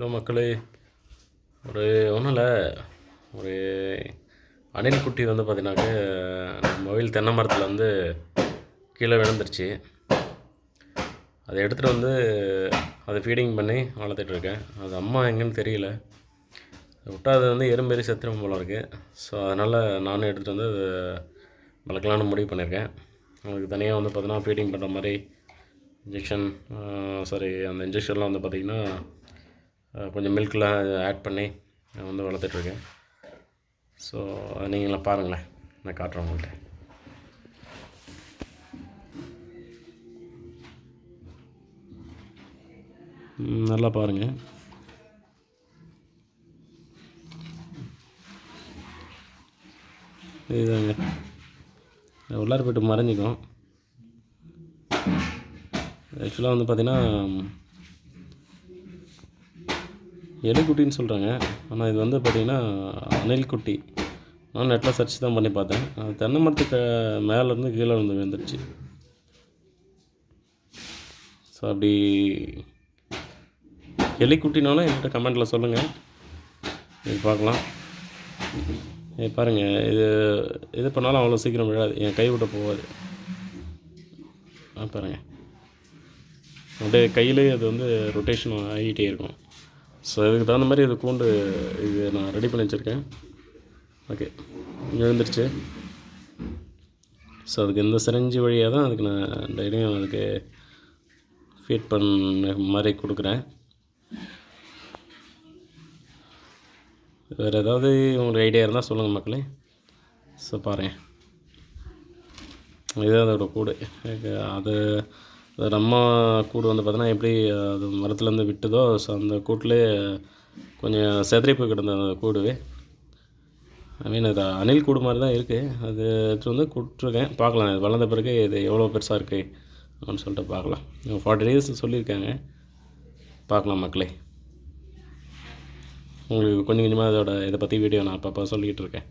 Hello மக்களே. ஒரு ஒன்றும் இல்லை ஒரு அணில் குட்டி வந்து பார்த்தீங்கன்னாக்க நம்ம மொபைல் தென்னை மரத்தில் வந்து கீழே விழுந்துருச்சு. அதை எடுத்துகிட்டு வந்து அதை ஃபீடிங் பண்ணி வளர்த்துட்ருக்கேன் அது அம்மா எங்கேன்னு தெரியல. விட்டால் அது வந்து எறும்பெறி சத்திரம் போல இருக்குது ஸோ அதனால் நானும் எடுத்துகிட்டு வந்து அது வளர்க்கலான்னு முடிவு பண்ணியிருக்கேன். அதுக்கு தனியாக வந்து பார்த்தீங்கன்னா ஃபீடிங் பண்ணுற மாதிரி இன்ஜெக்ஷன் சாரி அந்த இன்ஜெக்ஷன்லாம் வந்து பார்த்திங்கன்னா கொஞ்சம் மில்க்லாம் ஆட் பண்ணி நான் வந்து வளர்த்துட்ருக்கேன். ஸோ அதை நீங்களாம் பாருங்களேன். நான் காட்டுறேன் உங்கள்கிட்ட நல்லா பாருங்கள் இதுதாங்க உள்ளார போய்ட்டு மறைஞ்சிக்கும். ஆக்சுவலாக வந்து பார்த்திங்கன்னா எலிக்குட்டின்னு சொல்கிறாங்க ஆனால் இது வந்து பார்த்திங்கன்னா அணில்குட்டி. நான் நெட்டில் சர்ச் தான் பண்ணி பார்த்தேன். அது தென்னை மரத்துக்கு மேலேருந்து கீழே வந்து விழுந்துருச்சு. ஸோ அப்படி எலிக்குட்டினாலும் என்கிட்ட கமெண்ட்டில் சொல்லுங்கள் இது பார்க்கலாம். இது பாருங்கள் இது இது பண்ணாலும் அவ்வளோ சீக்கிரம் விழாது. என் கைவிட போகாது. ஆ பாருங்கள் அப்படியே கையிலேயே அது வந்து ரொட்டேஷன் ஆகிட்டே இருக்கும். ஸோ இதுக்கு தகுந்த மாதிரி இது கூண்டு இது நான் ரெடி பண்ணி வச்சுருக்கேன். ஓகே எழுந்துருச்சு ஸோ அதுக்கு இந்த சிரஞ்சி வழியாக தான் அதுக்கு நான் டெய்லியும் அதுக்கு ஃபீட் பண்ண மாதிரி கொடுக்குறேன். வேறு ஏதாவது உங்களுக்கு ஐடியா இருந்தால் சொல்லுங்கள் மக்களே. ஸோ பாருங்கள் இதுதான் அதோட கூடு. எனக்கு அது நம்ம கூடு வந்து பார்த்தோன்னா எப்படி அது மரத்துலேருந்து விட்டுதோ ஸோ அந்த கூட்டிலே கொஞ்சம் செதறி போய் கிடந்த அந்த கூடுவே. ஐ மீன் அது அணில் கூடு மாதிரி தான் இருக்குது அது எடுத்துகிட்டு வந்து கொடுத்துருக்கேன். பார்க்கலாம். இது வளர்ந்த பிறகு இது எவ்வளோ பெருசாக இருக்குது அப்படின்னு சொல்லிட்டு பார்க்கலாம். ஃபார்ட்டி டேஸ் சொல்லியிருக்காங்க. பார்க்கலாம் மக்களே. உங்களுக்கு கொஞ்சம் கொஞ்சமாக இதோட இதை பற்றி வீடியோ நான் அப்பப்போ சொல்லிக்கிட்டு இருக்கேன்.